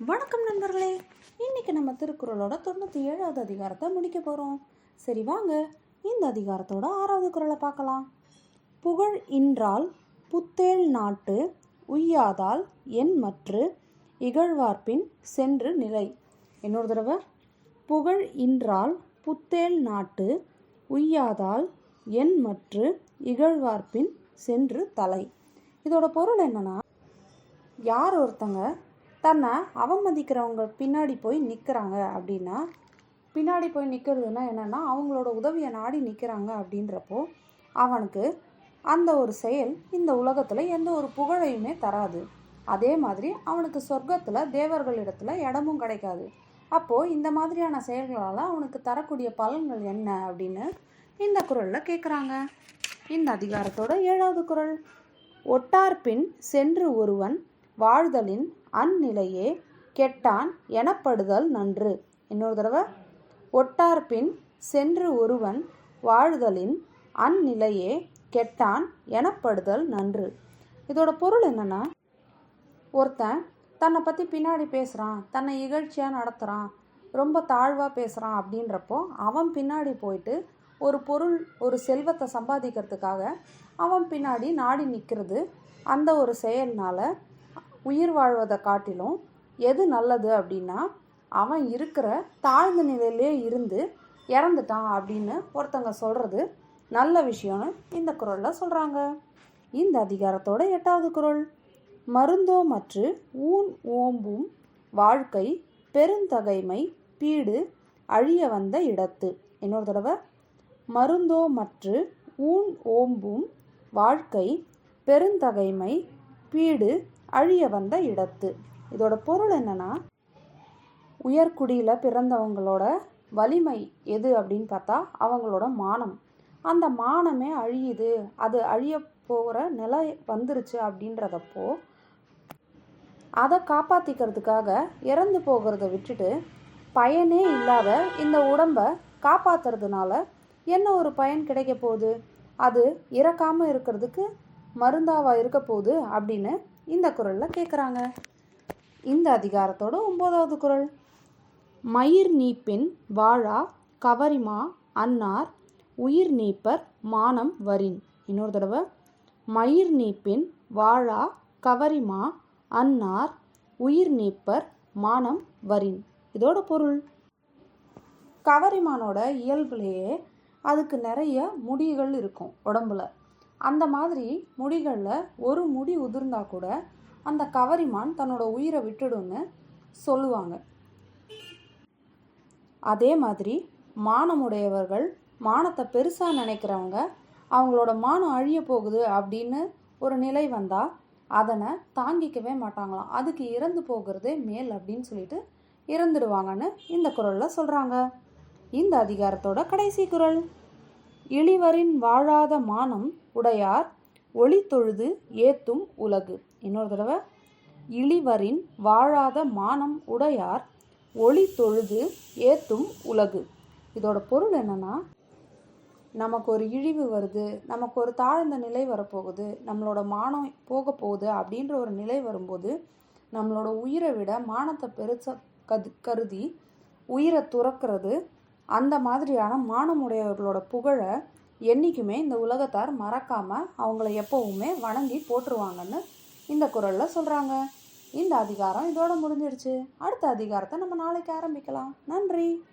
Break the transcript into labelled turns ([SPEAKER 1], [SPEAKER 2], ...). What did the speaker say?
[SPEAKER 1] வணக்கம் நண்பர்களே. இன்னைக்கு நம்ம திருக்குறளோட தொண்ணூற்றி ஏழாவது அதிகாரத்தை முடிக்க போகிறோம் சரி வாங்க. இந்த அதிகாரத்தோட ஆறாவது குறளை பார்க்கலாம். புகழ் இன்றால் புத்தேள் நாட்டு உய்யாதால் என் மற்று இகழ்வார்பின் சென்று நிலை. இன்னொரு தடவை. புகழ் இன்றால் புத்தேள் நாட்டு உய்யாதால் என் மற்று இகழ்வார்பின் சென்று தலை. இதோட பொருள் என்னன்னா யார் ஒருத்தங்க தன்னை அவமதிக்கிறவங்க பின்னாடி போய் நிற்கிறாங்க அப்படின்னா பின்னாடி போய் நிற்கிறதுனா என்னென்னா அவங்களோட உதவியை நாடி நிற்கிறாங்க அப்படின்றப்போ அவனுக்கு அந்த ஒரு செயல் இந்த உலகத்தில் எந்த ஒரு புகழையுமே தராது. அதே மாதிரி அவனுக்கு சொர்க்கத்தில் தேவர்களிடத்தில் இடமும் கிடைக்காது. அப்போது இந்த மாதிரியான செயல்களால் அவனுக்கு தரக்கூடிய பலன்கள் என்ன அப்படின்னு இந்த குரலில் கேட்குறாங்க இந்த அதிகாரத்தோட ஏழாவது குரல். ஒட்டார்பின் சென்று ஒருவன் வாழ்தலின் அந்நிலையே கெட்டான் எனப்படுதல் நன்று. இன்னொரு தடவை ஒட்டார்பின் சென்று ஒருவன் வாழ்தலின் அந்நிலையே கெட்டான் எனப்படுதல் நன்று. இதோட பொருள் என்னன்னா ஒருத்தன் தன்னை பற்றி பின்னாடி பேசுகிறான் தன்னை இகழ்ச்சியாக நடத்துகிறான் ரொம்ப தாழ்வாக பேசுகிறான் அப்படின்றப்போ அவன் பின்னாடி போயிட்டு ஒரு பொருள் ஒரு செல்வத்தை சம்பாதிக்கிறதுக்காக அவன் பின்னாடி நாடி நிற்கிறது அந்த ஒரு செயல்னால் உயிர் வாழ்வதை காட்டிலும் எது நல்லது அப்படின்னா அவன் இருக்கிற தாழ்ந்த நிலையிலே இருந்து இறந்துட்டான் அப்படின்னு ஒருத்தங்க சொல்கிறது நல்ல விஷயம்னு இந்த குரலில் சொல்கிறாங்க இந்த அதிகாரத்தோட எட்டாவது குரல் மருந்தோ மற்று ஊன் ஓம்பும் வாழ்க்கை பெருந்தகைமை பீடு அழிய வந்த இடத்து. இன்னொரு தடவை மருந்தோ மற்று ஊன் ஓம்பும் வாழ்க்கை பெருந்தகைமை பீடு அழிய வந்த இடத்து. இதோட பொருள் என்னன்னா உயர்குடியில் பிறந்தவங்களோட வலிமை எது அப்படின்னு பார்த்தா அவங்களோட மானம். அந்த மானமே அழியுது. அது அழிய போகிற நிலை வந்துருச்சு அப்படின்றதப்போ அதை காப்பாற்றிக்கிறதுக்காக இறந்து போகிறத விட்டுட்டு பயனே இல்லாத இந்த உடம்பை காப்பாற்றுறதுனால என்ன ஒரு பயன் கிடைக்க போகுது? அது இறக்காமல் இருக்கிறதுக்கு மருந்தாவாக இருக்க போகுது அப்படின்னு இந்த குரலில் கேட்குறாங்க இந்த அதிகாரத்தோட ஒம்போதாவது குரல். மயிர் நீப்பின் வாழா கவரிமா அன்னார் உயிர் நீப்பர் மானம் வரின். இன்னொரு தடவை. மயிர் நீப்பின் வாழா கவரிமா அன்னார் உயிர் நீப்பர் மானம் வரின். இதோட பொருள். கவரிமானோட இயல்புலேயே அதுக்கு நிறைய முடிகள் இருக்கும் உடம்புல. அந்த மாதிரி முடிகளில் ஒரு முடி உதிர்ந்தா கூட அந்த கவரிமான் தன்னோட உயிரை விட்டுடும்னு சொல்லுவாங்க. அதே மாதிரி மானமுடையவர்கள் மானத்தை பெருசாக நினைக்கிறவங்க அவங்களோட மானம் அழிய போகுது அப்படின்னு ஒரு நிலை வந்தால் அதனை தாங்கிக்கவே மாட்டாங்களாம். அதுக்கு இறந்து போகிறதே மேல் அப்படின்னு சொல்லிட்டு இறந்துடுவாங்கன்னு இந்த குரலில் சொல்கிறாங்க இந்த அதிகாரத்தோட கடைசி குரல். இழிவரின் வாழாத மானம் உடையார் ஒளி தொழுது ஏத்தும் உலகு. இன்னொரு தடவை இழிவரின் வாழாத மானம் உடையார் ஒளி தொழுது ஏத்தும் உலகு. இதோட பொருள் என்னன்னா நமக்கு ஒரு இழிவு வருது நமக்கு ஒரு தாழ்ந்த நிலை வரப்போகுது நம்மளோட மானம் போக போகுது அப்படின்ற ஒரு நிலை வரும்போது நம்மளோட உயிரை விட மானத்தை பெருச கது கருதி உயிரை துறக்கிறது அந்த மாதிரியான மானமுடையவர்களோட புகழை என்றைக்குமே இந்த உலகத்தார் மறக்காமல் அவங்கள எப்போவுமே வணங்கி போட்டுருவாங்கன்னு இந்த குரலில் சொல்கிறாங்க இந்த அதிகாரம் இதோட முடிஞ்சிடுச்சு அடுத்த அதிகாரத்தை நம்ம நாளைக்கு ஆரம்பிக்கலாம். நன்றி.